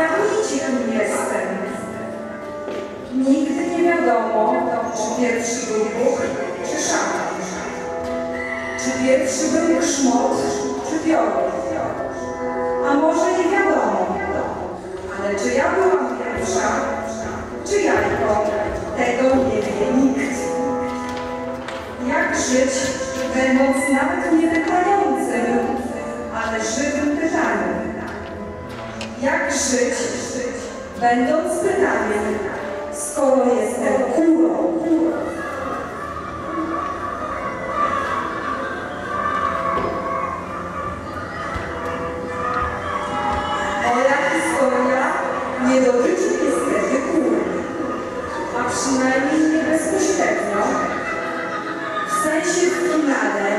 Zgadnijcie, kim jestem. Nigdy nie wiadomo, czy pierwszy był Bóg, czy szatan. Czy pierwszy był grzmot, czy piorun. A może nie wiadomo, ale czy ja byłam pierwsza, czy jajko, tego nie wie nikt. Jak żyć, będąc nawet nie Jak żyć, będąc pytaniem, skoro jestem kurą? Moja historia nie dotyczy niestety kur, a przynajmniej nie bezpośrednio. W sensie w finale,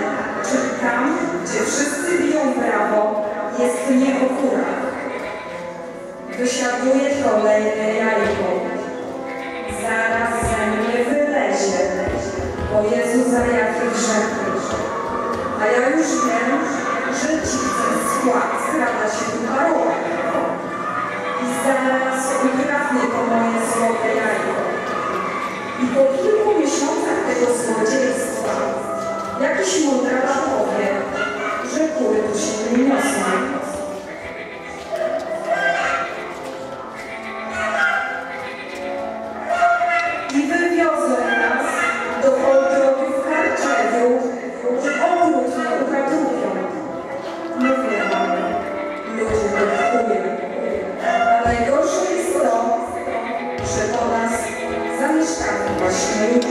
czyli tam, gdzie wszyscy biją brawo, jest nie o kurach. Wysiaduje kolejne jajko. Zaraz ze mnie wylezie, bo Jezu za jakie grzechy. A ja już wiem, że ci ten skład skrada się tu parowa. Gracias.